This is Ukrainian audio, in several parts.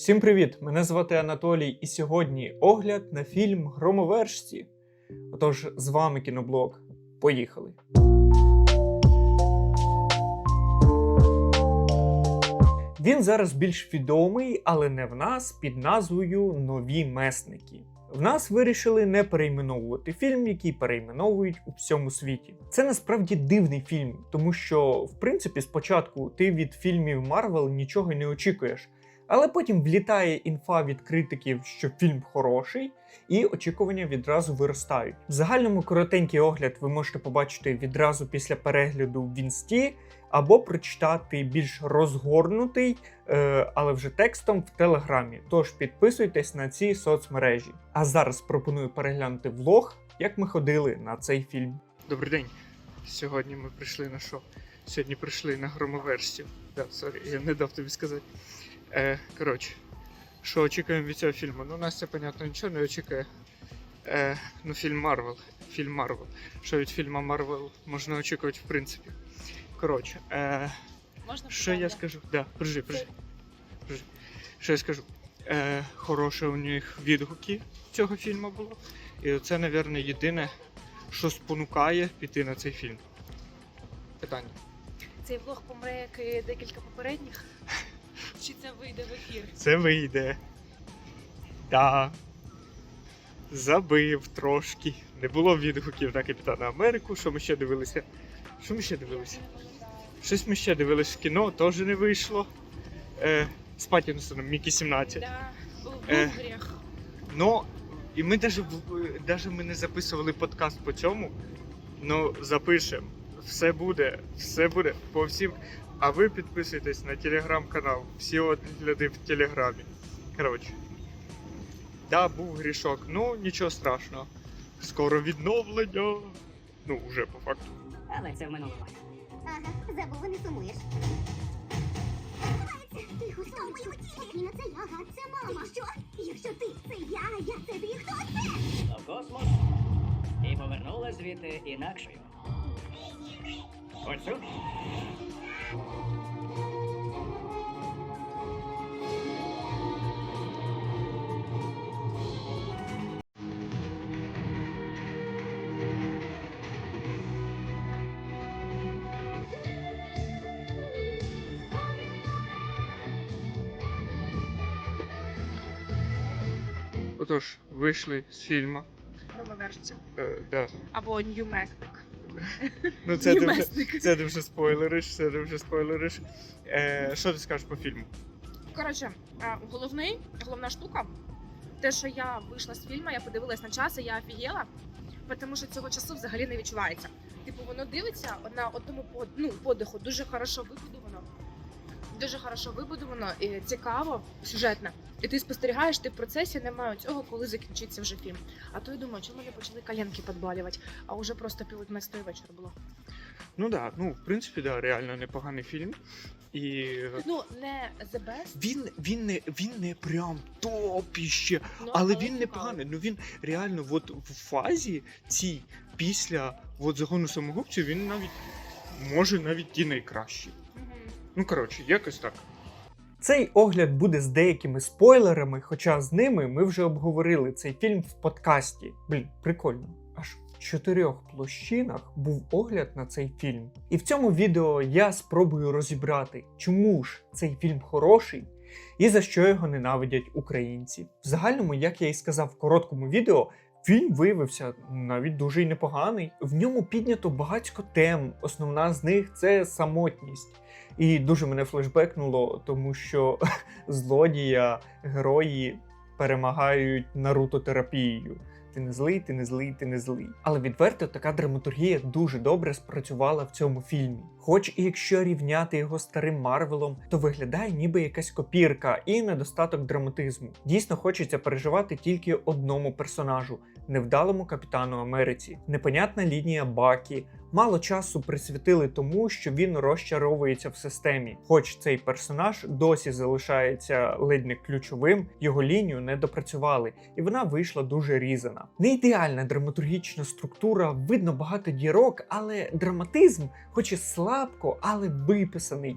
Всім привіт! Мене звати Анатолій, і сьогодні огляд на фільм Громовержці. Отож, з вами кіноблог. Поїхали! Він зараз більш відомий, але не в нас під назвою Нові месники. В нас вирішили не перейменовувати фільм, який перейменовують у всьому світі. Це насправді дивний фільм, тому що, в принципі, спочатку ти від фільмів Марвел нічого не очікуєш. Але потім влітає інфа від критиків, що фільм хороший, і очікування відразу виростають. В загальному коротенький огляд ви можете побачити відразу після перегляду в інсті, або прочитати більш розгорнутий, е, але вже текстом в телеграмі. Тож підписуйтесь на ці соцмережі. А зараз пропоную переглянути влог, як ми ходили на цей фільм. Добрий день. Сьогодні ми прийшли на що? Сьогодні прийшли на громоверсію. Да, сорі, я не дав тобі сказати. Е, коротше, що очікуємо від цього фільму? Ну, Настя, понятно, нічого не очікує. Е, ну, фільм Марвел. Фільм Марвел. Що від фільму Марвел можна очікувати, в принципі. Коротше, е, Можна що я скажу? Да, прижи, прижи. прижи. Що я скажу? Е, хороше у них відгуки цього фільму було. І це, мабуть, єдине, що спонукає піти на цей фільм. Питання. Цей влог помре, як і декілька попередніх. Чи це вийде в ефір? Це вийде. Да. Забив трошки. Не було відгуків на Капітана Америку. Що ми ще дивилися? Що ми ще дивилися? Щось ми ще дивилися в кіно, теж не вийшло. Е, з Паттінсоном Мікі 17. Да, Е. Ну, і ми навіть, навіть ми не записували подкаст по цьому. Ну, запишемо. Все буде, все буде по всім. А ви підписуйтесь на телеграм-канал. Всі огляди в телеграмі. Коротше. Да, був грішок. Ну, нічого страшного. Скоро відновлення. Ну, вже по факту. Але це в минулому. Ага, забув, не сумуєш. Тихо, слава моєму тілі! Ніна, це я, ага, це мама. Що? Якщо ти це я, я це ти, хто це? В космос і повернула звідти інакшою. Оцю? Отож, вийшли з фільму. Громоверсію. Е, да. Або Нью Месник. Ну, це ти вже, це ти вже спойлериш, це ти вже спойлериш. Е, що ти скажеш по фільму? Коротше, е, головний, головна штука, те, що я вийшла з фільму, я подивилась на час, і я офігела, тому що цього часу взагалі не відчувається. Типу, воно дивиться на одному под, ну, подиху, дуже хорошо вибудовано. Дуже хорошо вибудовано і цікаво, сюжетно. І ти спостерігаєш, ти в процесі немає цього, коли закінчиться вже фільм. А то я думаю, чому не почали коленки підбалювати, а вже просто пів одинадцятої вечора було. Ну так, да, ну, в принципі, да, реально непоганий фільм. І Ну, не the best, він, він, не, він не прям топіще, ну, але він цікаво. непоганий. Ну він реально, от в фазі цій після от, загону самогубців, він навіть може навіть і найкращий. Ну, коротше, якось так. Цей огляд буде з деякими спойлерами, хоча з ними ми вже обговорили цей фільм в подкасті. Блін, прикольно. Аж в чотирьох площинах був огляд на цей фільм. І в цьому відео я спробую розібрати, чому ж цей фільм хороший і за що його ненавидять українці. В загальному, як я і сказав в короткому відео, Фільм виявився навіть дуже й непоганий. В ньому піднято багатько тем. Основна з них це самотність. І дуже мене флешбекнуло, тому що злодія, герої перемагають нарутотерапією. Ти не злий, ти не злий, ти не злий. Але відверто така драматургія дуже добре спрацювала в цьому фільмі. Хоч і якщо рівняти його старим Марвелом, то виглядає ніби якась копірка і недостаток драматизму. Дійсно хочеться переживати тільки одному персонажу невдалому капітану Америці. Непонятна лінія Бакі. Мало часу присвятили тому, що він розчаровується в системі. Хоч цей персонаж досі залишається ледь не ключовим, його лінію не допрацювали, і вона вийшла дуже різана. Не ідеальна драматургічна структура, видно багато дірок, але драматизм, хоч і слабко, але виписаний,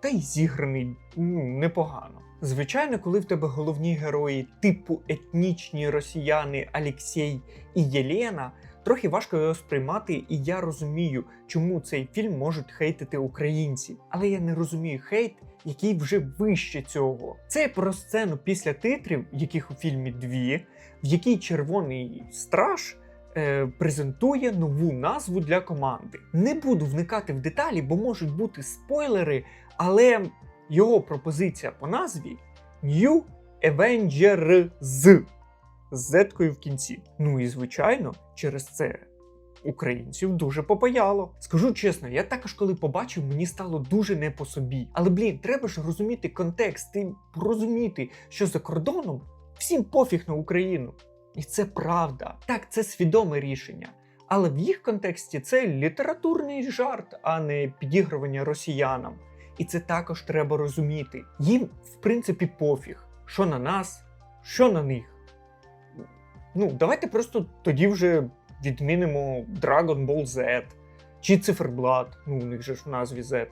та й зіграний ну, непогано. Звичайно, коли в тебе головні герої типу етнічні росіяни Алексій і Єлена, трохи важко його сприймати, і я розумію, чому цей фільм можуть хейтити українці. Але я не розумію хейт, який вже вище цього. Це про сцену після титрів, яких у фільмі дві, в якій червоний страж. е, Презентує нову назву для команди. Не буду вникати в деталі, бо можуть бути спойлери, але його пропозиція по назві New Avengers з зеткою в кінці. Ну і звичайно, через це українців дуже попаяло. Скажу чесно, я також коли побачив, мені стало дуже не по собі. Але блін, треба ж розуміти контекст і розуміти, що за кордоном всім пофіг на Україну. І це правда. Так, це свідоме рішення. Але в їх контексті це літературний жарт, а не підігрування росіянам. І це також треба розуміти. Їм, в принципі, пофіг, що на нас, що на них. Ну, давайте просто тоді вже відмінимо Dragon Ball Z чи циферблат. Ну, у них же ж в назві Z.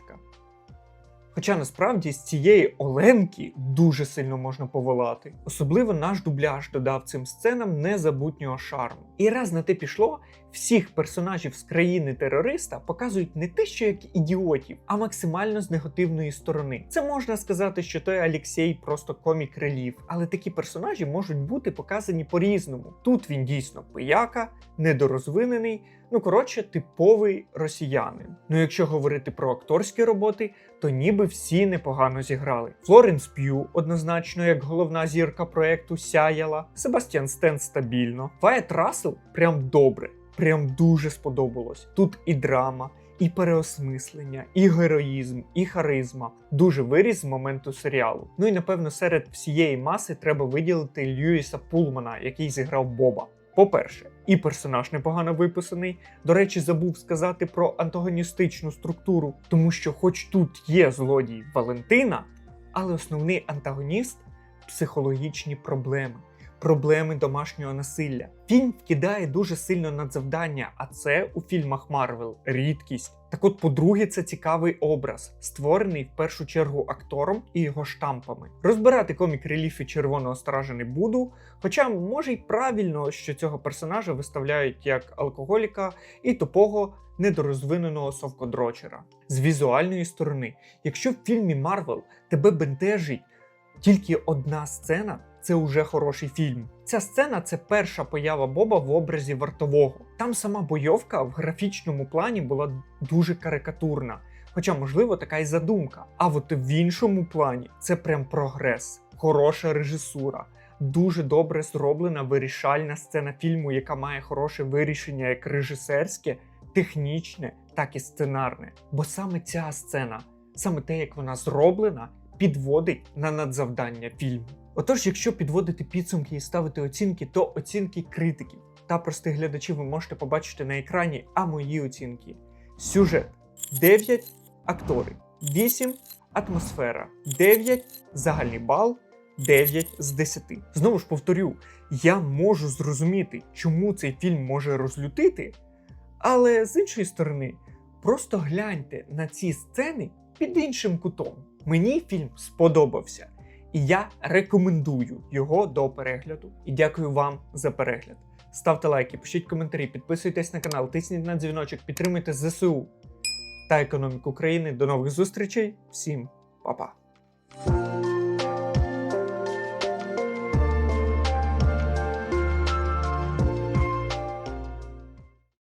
Хоча насправді з цієї Оленки дуже сильно можна поволати. Особливо наш дубляж додав цим сценам незабутнього шарму. І раз на те пішло, всіх персонажів з країни терориста показують не те, що як ідіотів, а максимально з негативної сторони. Це можна сказати, що той Алексій просто комік релів, але такі персонажі можуть бути показані по-різному. Тут він дійсно пияка, недорозвинений. Ну, коротше, типовий росіянин. Ну, якщо говорити про акторські роботи, то ніби всі непогано зіграли. Флоренс П'ю однозначно як головна зірка проекту сяяла, Себастьян Стен стабільно, Вайет Рассел прям добре, прям дуже сподобалось. Тут і драма, і переосмислення, і героїзм, і харизма. Дуже виріс з моменту серіалу. Ну і напевно серед всієї маси треба виділити Льюіса Пулмана, який зіграв Боба. По-перше, і персонаж непогано виписаний. До речі, забув сказати про антагоністичну структуру, тому що, хоч тут є злодій Валентина, але основний антагоніст психологічні проблеми, проблеми домашнього насилля. Фільм вкидає дуже сильно надзавдання, а це у фільмах Марвел рідкість. Так от, по-друге, це цікавий образ, створений в першу чергу актором і його штампами. Розбирати комік реліфи червоного стража не буду, хоча може й правильно, що цього персонажа виставляють як алкоголіка і тупого недорозвиненого совкодрочера. З візуальної сторони, якщо в фільмі Марвел тебе бентежить тільки одна сцена. Це уже хороший фільм. Ця сцена це перша поява Боба в образі вартового. Там сама бойовка в графічному плані була дуже карикатурна, хоча, можливо, така й задумка. А от в іншому плані це прям прогрес, хороша режисура, дуже добре зроблена вирішальна сцена фільму, яка має хороше вирішення як режисерське, технічне, так і сценарне. Бо саме ця сцена, саме те, як вона зроблена, підводить на надзавдання фільму. Отож, якщо підводити підсумки і ставити оцінки, то оцінки критиків та простих глядачів ви можете побачити на екрані, а мої оцінки. Сюжет 9 актори, 8 атмосфера, 9 загальний бал, 9 з 10. Знову ж повторю, я можу зрозуміти, чому цей фільм може розлютити, але з іншої сторони, просто гляньте на ці сцени під іншим кутом. Мені фільм сподобався. І я рекомендую його до перегляду. І дякую вам за перегляд. Ставте лайки, пишіть коментарі, підписуйтесь на канал, тисніть на дзвіночок, підтримуйте ЗСУ та економіку країни. До нових зустрічей. Всім па-па!